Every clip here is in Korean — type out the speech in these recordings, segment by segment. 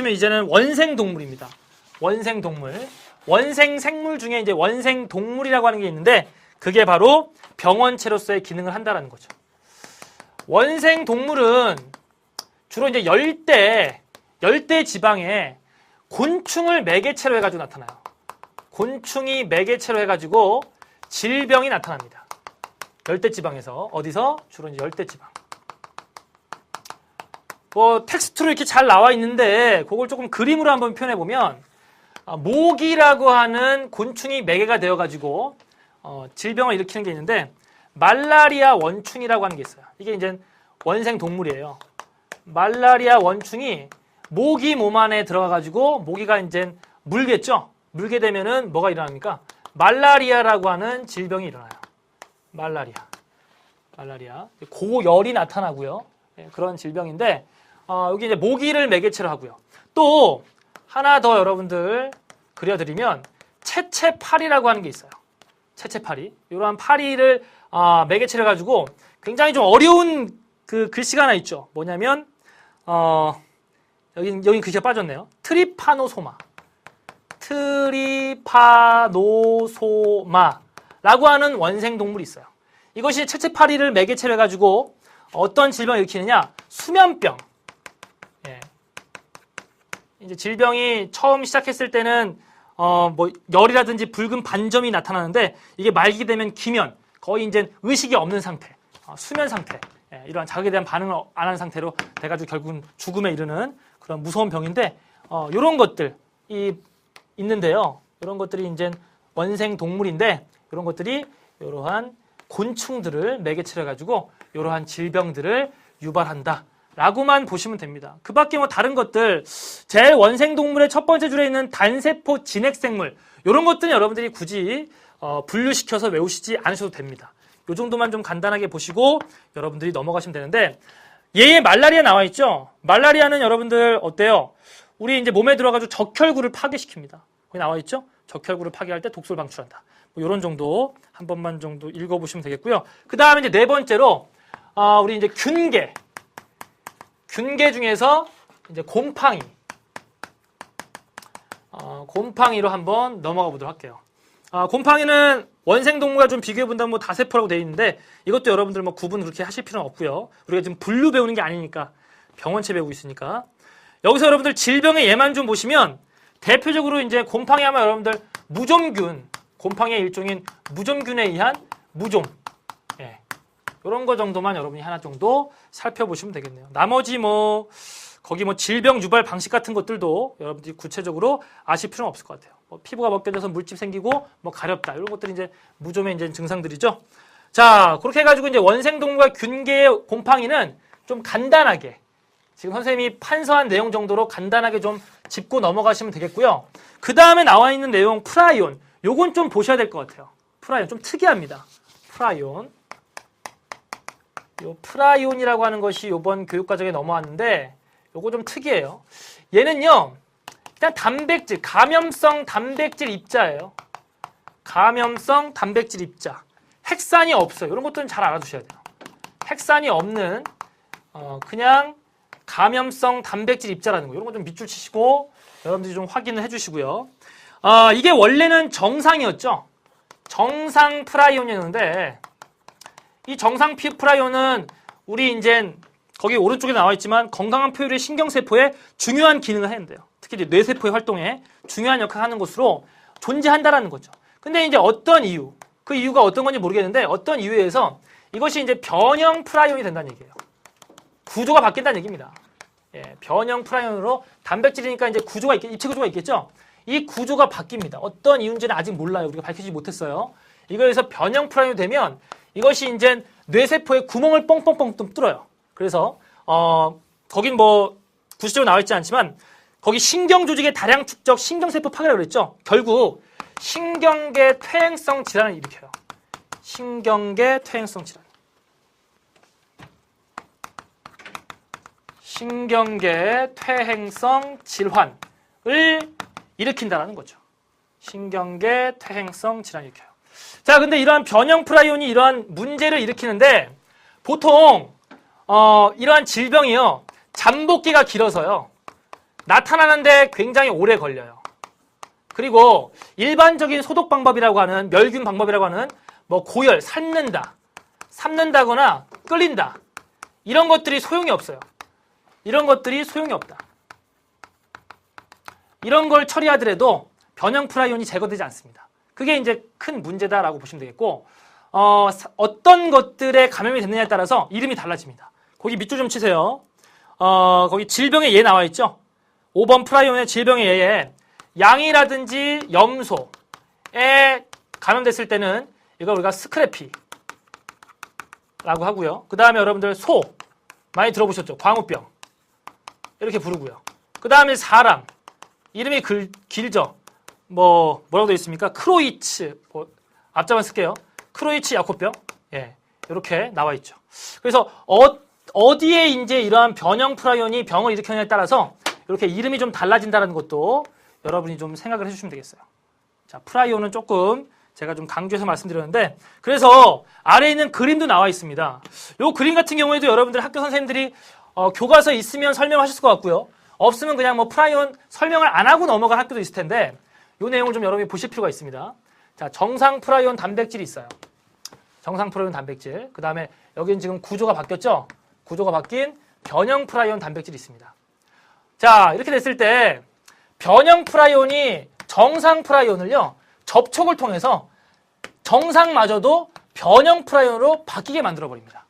보시면 이제는 원생 동물입니다. 원생 동물. 원생 생물 중에 이제 원생 동물이라고 하는 게 있는데 그게 바로 병원체로서의 기능을 한다라는 거죠. 원생 동물은 주로 이제 열대 열대 지방에 곤충을 매개체로 해가지고 나타나요. 곤충이 매개체로 해가지고 질병이 나타납니다. 열대 지방에서 어디서 주로 이제 열대 지방. 뭐 텍스트로 이렇게 잘 나와 있는데 그걸 조금 그림으로 한번 표현해 보면 아, 모기라고 하는 곤충이 매개가 되어 가지고 어, 질병을 일으키는 게 있는데 말라리아 원충이라고 하는 게 있어요. 이게 이제 원생 동물이에요. 말라리아 원충이 모기 몸 안에 들어가 가지고 모기가 이제 물겠죠. 물게 되면은 뭐가 일어납니까? 말라리아라고 하는 질병이 일어나요. 말라리아. 말라리아. 고열이 나타나고요. 예, 그런 질병인데 어, 여기 이제 모기를 매개체로 하고요. 또 하나 더 여러분들 그려드리면 채채파리라고 하는 게 있어요. 채채파리. 이러한 파리를 아, 매개체로 가지고 굉장히 좀 어려운 그 글씨가 하나 있죠. 뭐냐면 어, 여기 여기 글씨가 빠졌네요. 트리파노소마. 트리파노소마라고 하는 원생 동물이 있어요. 이것이 채채파리를 매개체로 해가지고 어떤 질병을 일으키느냐? 수면병. 예. 이제 질병이 처음 시작했을 때는 어 뭐 열이라든지 붉은 반점이 나타나는데 이게 말기 되면 기면 거의 이제 의식이 없는 상태, 어, 수면 상태, 예, 이러한 자극에 대한 반응을 안 하는 상태로 돼가지고 결국은 죽음에 이르는 그런 무서운 병인데 어, 이런 것들이 있는데요. 이런 것들이 이제 원생 동물인데 이런 것들이 이러한 곤충들을 매개체로 가지고 이러한 질병들을 유발한다. 라고만 보시면 됩니다. 그 밖에 뭐 다른 것들, 제일 원생 동물의 첫 번째 줄에 있는 단세포 진핵생물, 이런 것들은 여러분들이 굳이 어, 분류시켜서 외우시지 않으셔도 됩니다. 이 정도만 좀 간단하게 보시고 여러분들이 넘어가시면 되는데, 얘의 말라리아 나와 있죠? 말라리아는 여러분들 어때요? 우리 이제 몸에 들어가지고 적혈구를 파괴시킵니다. 거기 나와 있죠? 적혈구를 파괴할 때 독소를 방출한다. 뭐 이런 정도 한 번만 정도 읽어보시면 되겠고요. 그 다음에 이제 네 번째로 아, 우리 이제 균계, 균계 중에서 이제 곰팡이, 어, 곰팡이로 한번 넘어가 보도록 할게요. 아, 곰팡이는 원생 동물과 좀 비교해 본다면 뭐 다세포라고 되어 있는데 이것도 여러분들 뭐 구분 그렇게 하실 필요는 없고요. 우리가 지금 분류 배우는 게 아니니까 병원체 배우고 있으니까 여기서 여러분들 질병의 예만 좀 보시면 대표적으로 이제 곰팡이 하면 여러분들 무좀균, 곰팡이의 일종인 무좀균에 의한 무좀, 예. 이런 거 정도만 여러분이 하나 정도 살펴보시면 되겠네요. 나머지 뭐 거기 뭐 질병 유발 방식 같은 것들도 여러분들이 구체적으로 아실 필요는 없을 것 같아요. 뭐 피부가 벗겨져서 물집 생기고 뭐 가렵다 이런 것들이 이제 무좀의 이제 증상들이죠. 자 그렇게 해가지고 이제 원생동물과 균계의 곰팡이는 좀 간단하게 지금 선생님이 판서한 내용 정도로 간단하게 좀 짚고 넘어가시면 되겠고요. 그 다음에 나와 있는 내용 프라이온 요건 좀 보셔야 될 것 같아요. 프라이온 좀 특이합니다. 프라이온 요 프라이온이라고 하는 것이 요번 교육과정에 넘어왔는데 요거 좀 특이해요. 얘는요, 일단 단백질, 감염성 단백질 입자예요. 감염성 단백질 입자. 핵산이 없어요. 이런 것들은 잘 알아두셔야 돼요. 핵산이 없는, 어, 그냥 감염성 단백질 입자라는 거. 이런 거 좀 밑줄 치시고, 여러분들이 좀 확인을 해주시고요. 아, 이게 원래는 정상이었죠. 정상 프라이온이었는데, 이 정상 피 프라이온은 우리 이제 거기 오른쪽에 나와 있지만 건강한 표율의 신경세포에 중요한 기능을 하는데요. 특히 이제 뇌세포의 활동에 중요한 역할을 하는 것으로 존재한다라는 거죠. 근데 이제 어떤 이유, 그 이유가 어떤 건지 모르겠는데 어떤 이유에 의해서 이것이 이제 변형 프라이온이 된다는 얘기예요. 구조가 바뀐다는 얘기입니다. 예, 변형 프라이온으로 단백질이니까 이제 구조가 있겠, 입체 구조가 있겠죠? 이 구조가 바뀝니다. 어떤 이유인지는 아직 몰라요. 우리가 밝히지 못했어요. 이거에서 변형 프라이온이 되면 이것이 이제 뇌세포에 구멍을 뻥뻥뻥 좀 뚫어요. 그래서 어 거긴 뭐 구체적으로 나와 있지 않지만 거기 신경 조직의 다량 축적 신경세포 파괴라고 그랬죠. 결국 신경계 퇴행성 질환을 일으켜요. 신경계 퇴행성 질환. 신경계 퇴행성 질환을 일으킨다는 거죠. 신경계 퇴행성 질환을 일으켜요. 자, 근데 이러한 변형 프라이온이 이러한 문제를 일으키는데 보통 어, 이러한 질병이요. 잠복기가 길어서요. 나타나는데 굉장히 오래 걸려요. 그리고 일반적인 소독 방법이라고 하는 멸균 방법이라고 하는 뭐 고열, 삶는다, 삶는다거나 끓인다 이런 것들이 소용이 없어요. 이런 것들이 소용이 없다. 이런 걸 처리하더라도 변형 프라이온이 제거되지 않습니다. 그게 이제 큰 문제다라고 보시면 되겠고 어, 떤 것들에 감염이 됐느냐에 따라서 이름이 달라집니다. 거기 밑줄 좀 치세요. 어, 거기 질병의 예 나와 있죠. 5번 프라이온의 질병의 예에 양이라든지 염소에 감염됐을 때는 이걸 우리가 스크래피라고 하고요. 그 다음에 여러분들 소 많이 들어보셨죠? 광우병 이렇게 부르고요. 그 다음에 사람 이름이 글, 길죠. 뭐 뭐라고 되어 있습니까? 크로이츠 뭐, 앞자만 쓸게요. 크로이츠 야코병 예 이렇게 나와 있죠. 그래서 어, 어디에 이제 이러한 변형 프라이온이 병을 일으켰냐에 따라서 이렇게 이름이 좀 달라진다는 것도 여러분이 좀 생각을 해주시면 되겠어요. 자, 프라이온은 조금 제가 좀 강조해서 말씀드렸는데 그래서 아래에 있는 그림도 나와 있습니다. 이 그림 같은 경우에도 여러분들 학교 선생님들이 어, 교과서 있으면 설명하실 것 같고요. 없으면 그냥 뭐 프라이온 설명을 안 하고 넘어간 학교도 있을 텐데 이 내용을 좀 여러분이 보실 필요가 있습니다. 자, 정상 프라이온 단백질이 있어요. 정상 프라이온 단백질. 그 다음에 여기는 지금 구조가 바뀌었죠? 구조가 바뀐 변형 프라이온 단백질이 있습니다. 자, 이렇게 됐을 때 변형 프라이온이 정상 프라이온을요, 접촉을 통해서 정상마저도 변형 프라이온으로 바뀌게 만들어 버립니다.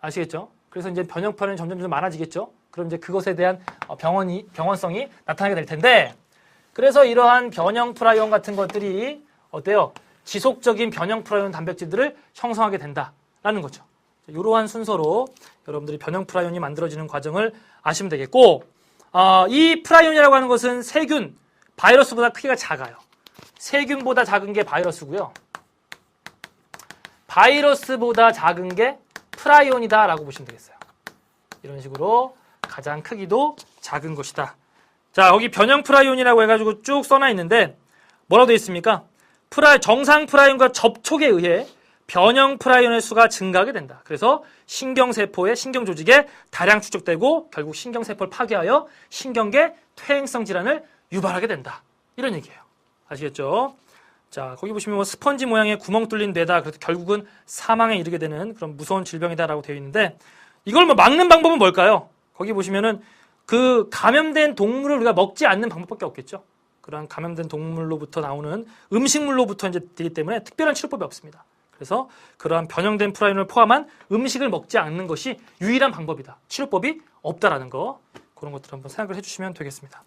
아시겠죠? 그래서 이제 변형 프라이온이 점점 좀 많아지겠죠? 그럼 이제 그것에 대한 어, 병원이, 병원성이 나타나게 될 텐데, 그래서 이러한 변형 프라이온 같은 것들이 어때요? 지속적인 변형 프라이온 단백질들을 형성하게 된다라는 거죠. 이러한 순서로 여러분들이 변형 프라이온이 만들어지는 과정을 아시면 되겠고, 어, 이 프라이온이라고 하는 것은 세균, 바이러스보다 크기가 작아요. 세균보다 작은 게 바이러스고요. 바이러스보다 작은 게 프라이온이다라고 보시면 되겠어요. 이런 식으로 가장 크기도 작은 것이다. 자, 여기 변형 프라이온이라고 해가지고 쭉 써놔 있는데 뭐라고 되어 있습니까? 프라 정상 프라이온과 접촉에 의해 변형 프라이온의 수가 증가하게 된다. 그래서 신경세포의 신경조직에 다량 축적되고 결국 신경세포를 파괴하여 신경계 퇴행성 질환을 유발하게 된다. 이런 얘기예요. 아시겠죠? 자, 거기 보시면 뭐 스펀지 모양의 구멍 뚫린 뇌다. 그래서 결국은 사망에 이르게 되는 그런 무서운 질병이다라고 되어 있는데 이걸 뭐 막는 방법은 뭘까요? 거기 보시면은 그 감염된 동물을 우리가 먹지 않는 방법밖에 없겠죠. 그러한 감염된 동물로부터 나오는 음식물로부터 이제 되기 때문에 특별한 치료법이 없습니다. 그래서 그러한 변형된 프라이온을 포함한 음식을 먹지 않는 것이 유일한 방법이다. 치료법이 없다라는 거 그런 것들 한번 생각을 해주시면 되겠습니다.